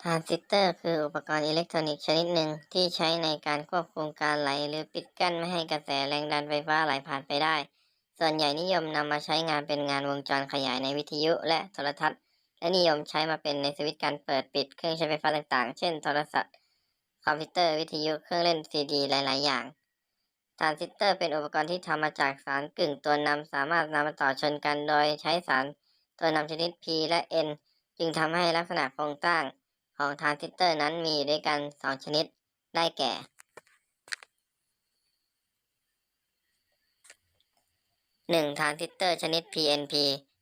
ทรานซิสเตอร์คืออุปกรณ์อิเล็กทรอนิกส์ชนิดหนึ่งที่ใช้ในการควบคุมการไหล หรือปิดกั้นไม่ให้กระแสแรงดันไฟฟ้าไหลผ่านไปได้ ส่วนใหญ่นิยมนำมาใช้งานเป็นงานวงจรขยายในวิทยุและโทรทัศน์ และนิยมใช้มาเป็นในสวิตช์การเปิดปิดเครื่องใช้ไฟฟ้าต่างๆ เช่น โทรศัพท์ คอมพิวเตอร์วิทยุเครื่องเล่นซีดีหลาย ๆ อย่างทรานซิสเตอร์เป็นอุปกรณ์ที่ทำมาจากสารกึ่งตัวนำสามารถนำมาต่อชนกันโดยใช้สารตัวนำชนิด P และ N จึงทำให้ลักษณะโครงสร้าง ของทรานซิสเตอร์นั้นมีด้วยกัน 2 ชนิดได้แก่ 1. ทรานซิสเตอร์ชนิด PNP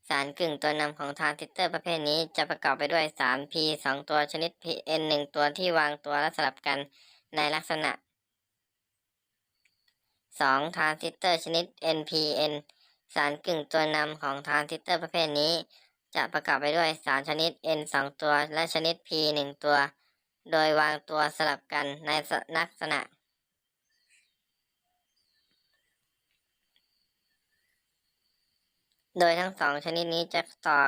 สารกึ่งตัวนำของทรานซิสเตอร์ประเภทนี้จะประกอบไปด้วยสาร P 2 ตัวชนิด PN 1 ตัวที่วางตัวและสลับกันในลักษณะ 2. ทรานซิสเตอร์ชนิด NPN สารกึ่งตัวนำของทรานซิสเตอร์ประเภทนี้ จะประกอบไปด้วยสารชนิด N 2 ตัว และชนิด P 1 ตัว โดยวางตัวสลับกันในลักษณะ โดยทั้งสองชนิดนี้จะต่อ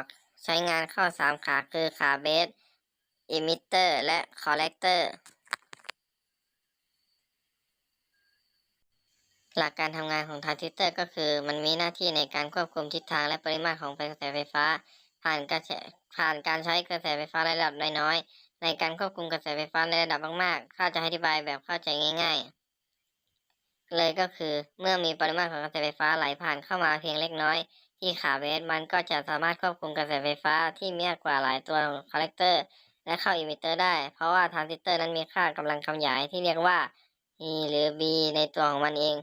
ใช้งานเข้าสามขาคือขาเบสอิมิเตอร์ และคอลเลกเตอร์หลักการทำงานของทรานซิสเตอร์ก็คือ มันมีหน้าที่ในการควบคุมทิศทางและปริมาตรของกระแสไฟฟ้า ผ่านกระแสผ่านการใช้กระแสไฟฟ้าระดับน้อยๆในการควบคุมกระแสไฟฟ้าในระดับมากๆข้าจะอธิบายแบบเข้าใจง่าย ๆ เลยก็คือเมื่อมีปริมาตรของกระแสไฟฟ้าไหลผ่านเข้ามาเพียงเล็กน้อย ที่ขาเบสมันก็จะสามารถควบคุมกระแสไฟฟ้าที่มากกว่าหลายตัวของคอลเลกเตอร์ และเข้าอิมิเตอร์ได้ เพราะว่าทรานซิสเตอร์นั้นมีค่ากำลังคำยายที่เรียกว่า E หรือ B ในตัวของมันเอง